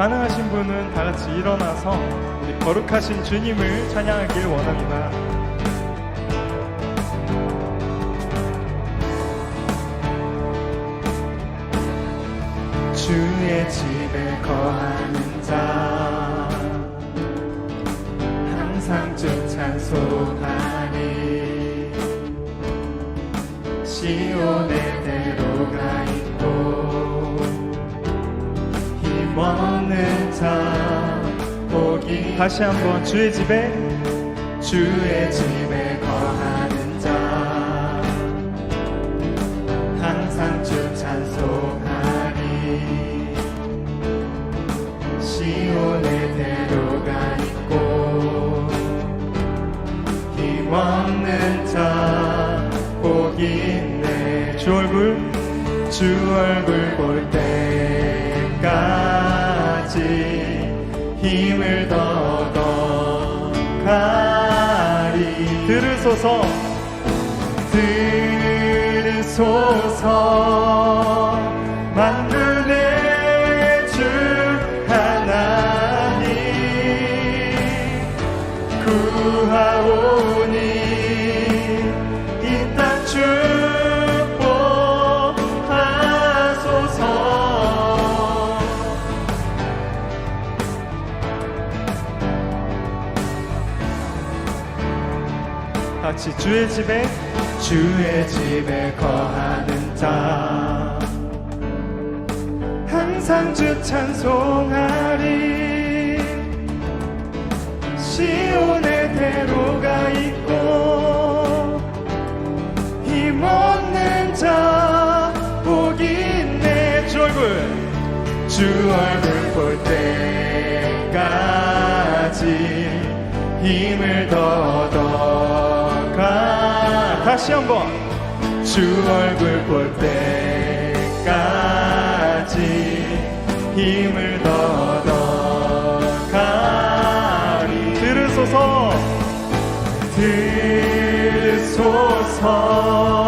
가능하신 분은 다 같이 일어나서 우리 거룩하신 주님을 찬양하길 원합니다. 주의 집에 거하는 자 항상 주 찬송하니 시온의 대로가 있고 힘 없는 자 복이 다시 한번 주의 집에 주의 집에 거하는 자. 항상 주 찬송하니 시온의 대로가 있고 힘 없는 자 복이 있네. 주 얼굴 주 얼굴 볼때 들으소서. 들으소서. 만군의 주 하나님. 구하오 같이 주의 집에 주의 집에 거하는 자. 항상 주 찬송하리. 시온의 대로가 있고 힘없는 자 복이 있네 주 얼굴. 주 얼굴 볼 때까지 힘을 더 얻어가 다시 한번. 주 얼굴 볼 때까지 힘을 더 얻어가리. 들으소서. 들소서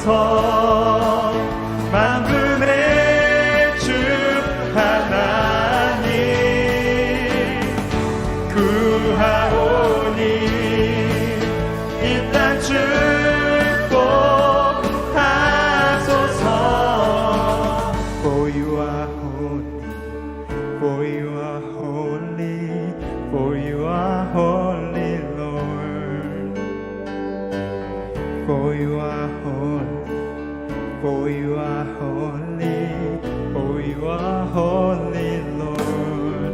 들으소서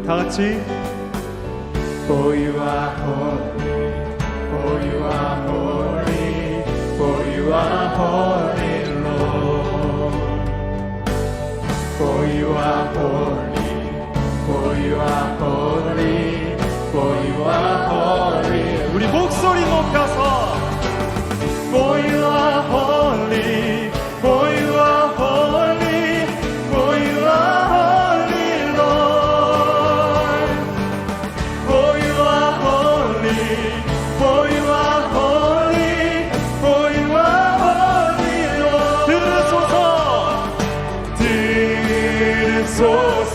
다 같이 For you are holy, for you are holy, for you are holy, Lord. For you are holy, for you are holy, for you are holy. 우리 목소리 높여서 For you 들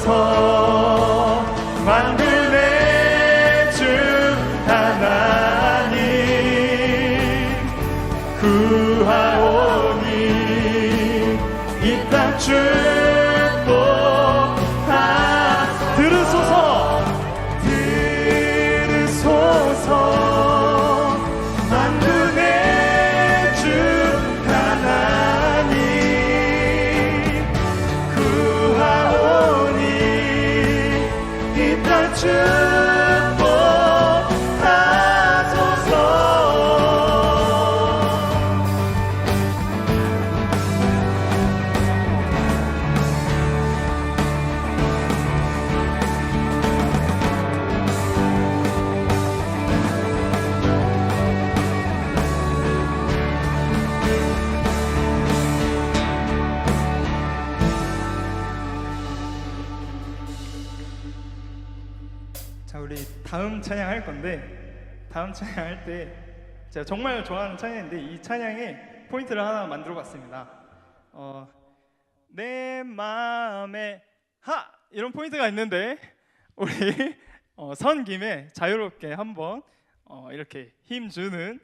다음 찬양 할 건데 다음 찬양 할 때 제가 정말 좋아하는 찬양인데 이 찬양에 포인트를 하나 만들어 봤습니다. 어, 내 마음에 하 이런 포인트가 있는데 우리 어, 선 김에 자유롭게 한번 어, 이렇게 힘 주는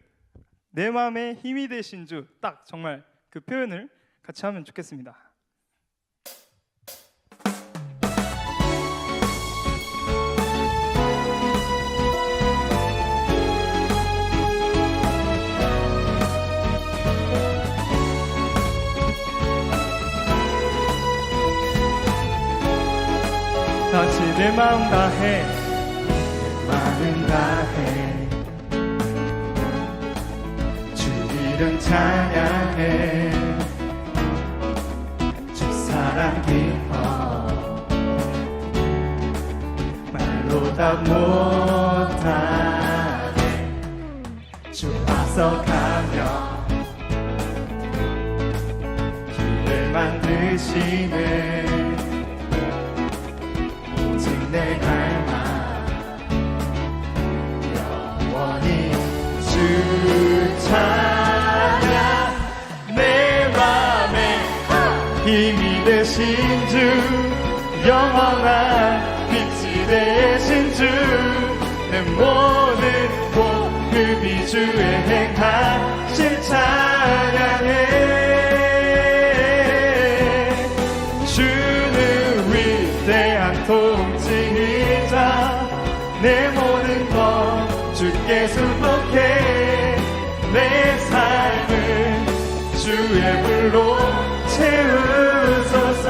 내 마음에 힘이 되신 주 딱 정말 그 표현을 같이 하면 좋겠습니다. 내 마음 다해. 마음 다해. 주 이름 찬양해. 주 사랑 기뻐 말로 다 못하네. 주 앞서 가며 길을 만드시네 내 갈망 영원히 주 찬양 내 맘에 힘이 되신 주 영원한 빛이 되신 주 내 모든 복음이 주의 행하신 찬 수복해 내 삶을 주의 불로 채우소서.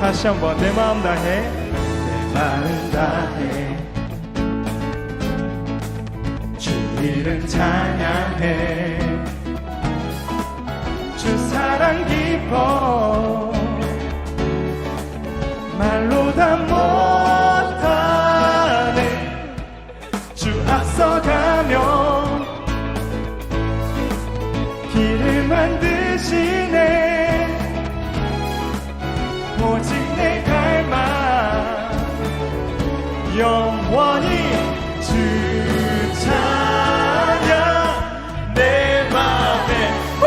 다시 한번 내 마음 다해. 내 마음 다해. 주 이름 찬양해. 주 사랑 깊어. 말로 다주 앞서가며 길을 만드시네 오직 내 갈망 영원히 주 찬양 내 맘에 후!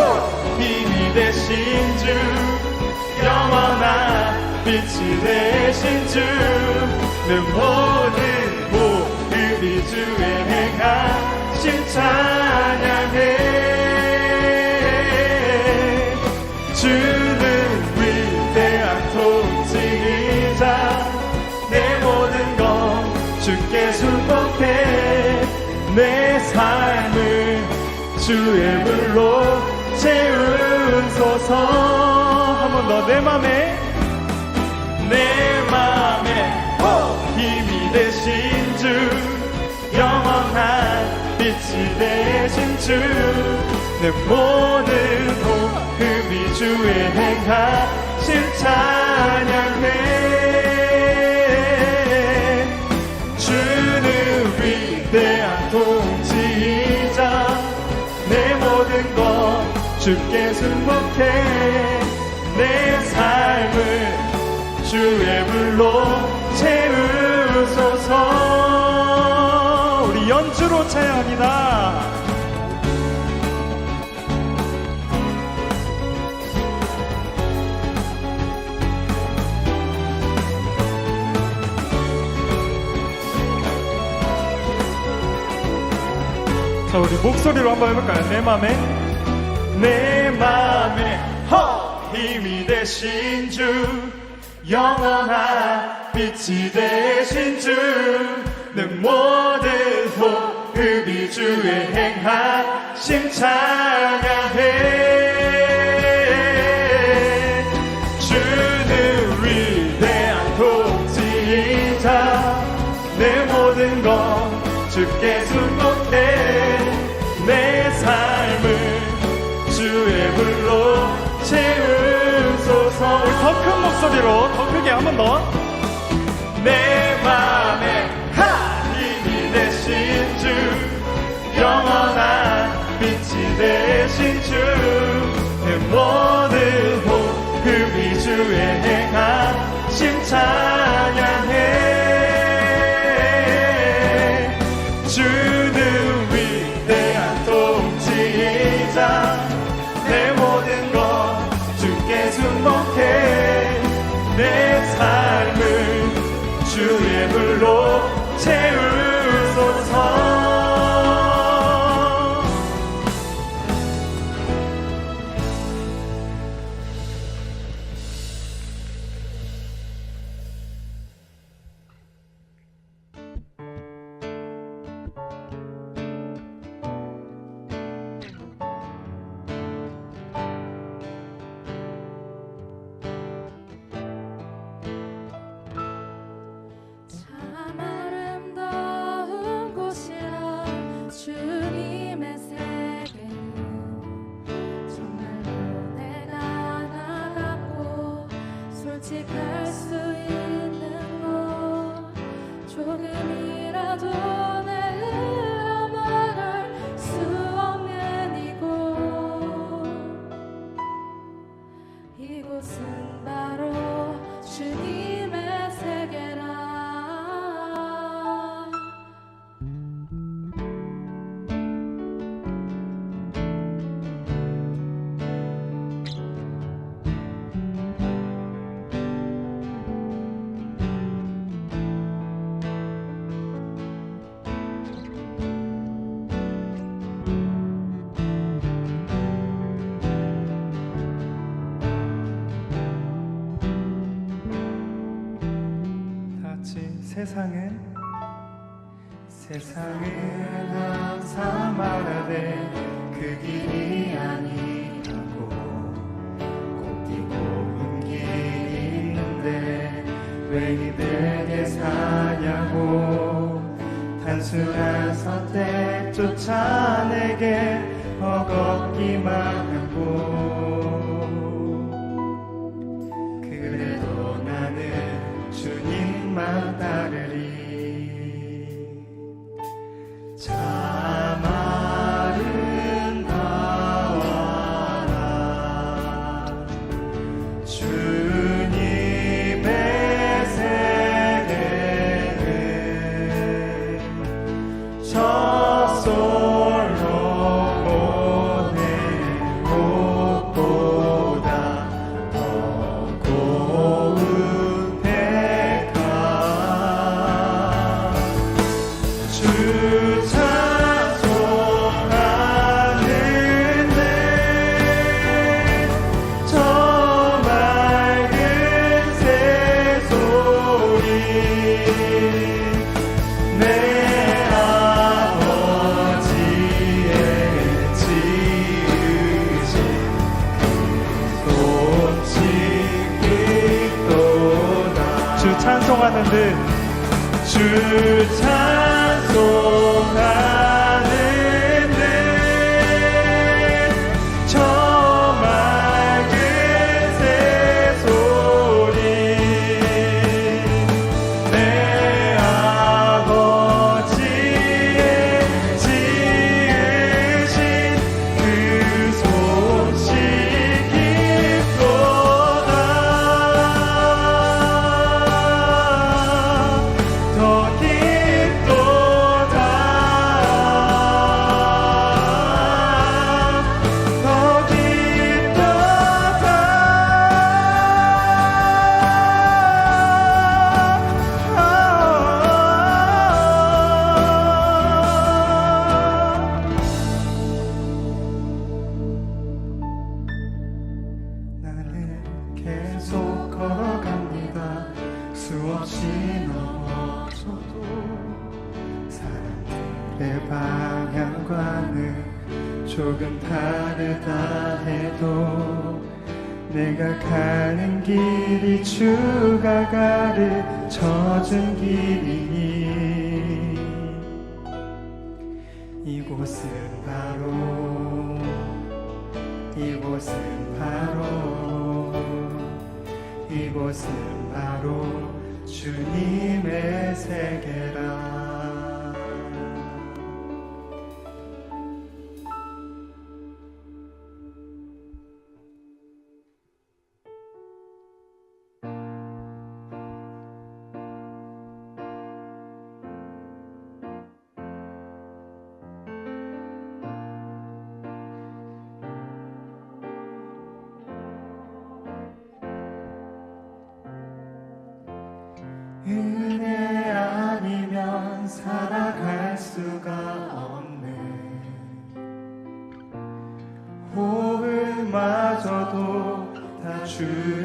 힘이 되신 주 영원한 빛이 되신 주내 모든 찬양해. 주는 위대한 통치이자 내 모든 것 주께 순복해 내 삶을 주의 불로 채우소서. 한 번 더 내 맘에. 내 빛이 되신 주 내 모든 복음이 주의 행하신 찬양해. 주는 위대한 통치이자 내 모든 것 주께 순복해. 내 삶을 주의 불로 채우소서 연주로 찬양합니다. 자, 우리 목소리로 한번 해볼까요? 내 맘에 내 맘에 허 힘이 되신 주 영원한 빛이 되신 주 내 모든 호흡이 주의 행하신 찬양해 주는 위대한 통치이자 내 모든 것 주께 순복해 내 삶을 주의 불로 채우소서 더큰 목소리로 더 크게 한 번 더. 위해 가심 찬양해 주는 위대한 통치이자 내 모든 것 주께 순복해. 내 take 세상은 세상은 항상 말하되 그 길이 아니라고. 은 길이 있는데 왜 이들에게 사냐고. 단순한 선택 쫓아 주 찬송하 조금 다르다 해도 내가 가는 길이 주가 가르쳐준 길이니. 이곳은 바로 이곳은 바로 이곳은 바로 주님의 세계라 은혜 아니면 살아갈 수가 없네. 호흡마저도 다 주의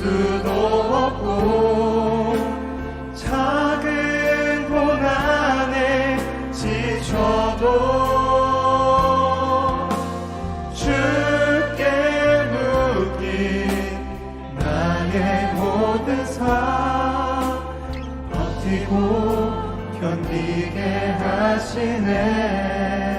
수도 없고 작은 고난에 지쳐도 주께 묶인 나의 모든 삶 버티고 견디게 하시네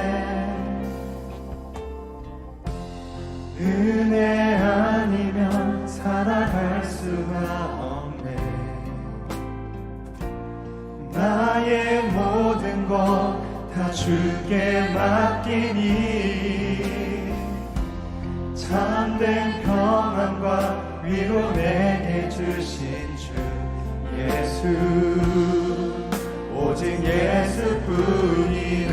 주께 맡기니 참된 평안과 위로 내게 주신 주 예수 오직 예수뿐이네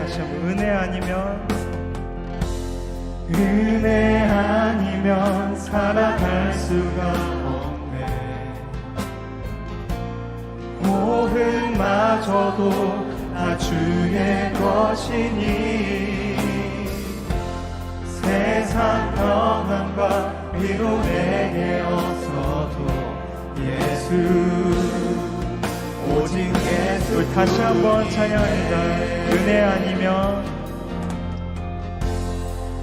다시 한번 은혜 아니면 은혜 아니면 살아갈 수가 없네. 호흡마저도 다 주의 것이니 세상 평안과 위로 내게 없어도 예수 오직 예수. 우리 다시 한번 찬양합니다. 은혜 아니면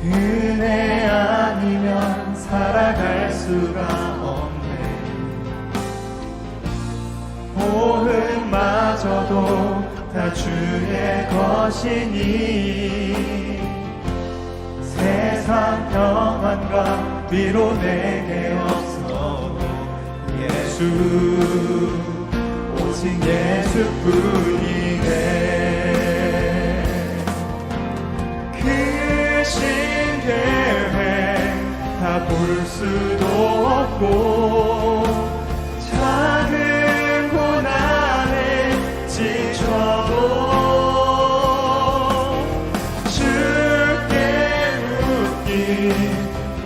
은혜 아니면 살아갈 수가 없네. 호흡마저도 다 주의 것이니 세상 평안과 위로 내게 없어도 예수 오직 예수뿐이네. 크신 계획 다 볼 수도 없고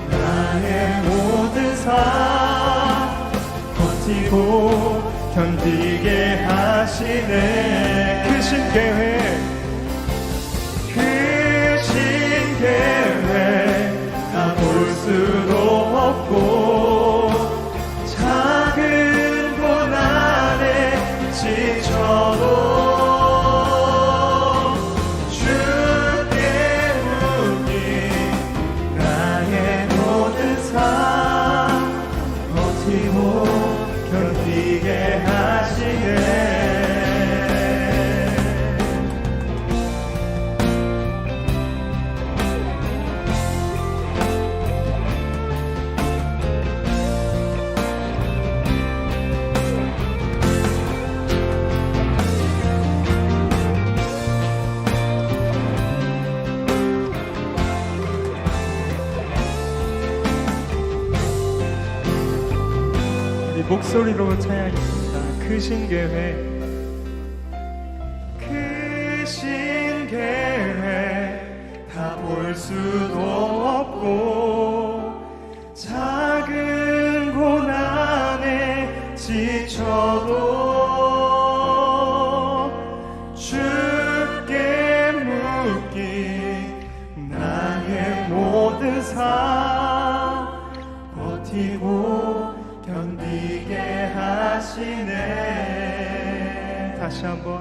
나의 모든 삶 버티고 견디게 하시네. 크신 계획 크신 계획 목소리로 찬양했습니다. 크신 계획, 하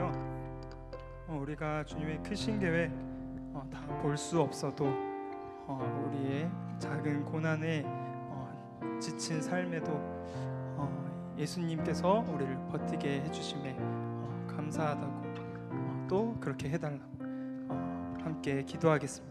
원하는데요. 어, 우리가 주님의 크신 계획 어, 다볼 수 없어도 어, 우리의 작은 고난에 어, 지친 삶에도 어, 예수님께서 우리를 버티게 해주심에 어, 감사하다고 어, 또 그렇게 해달라고 어, 함께 기도하겠습니다.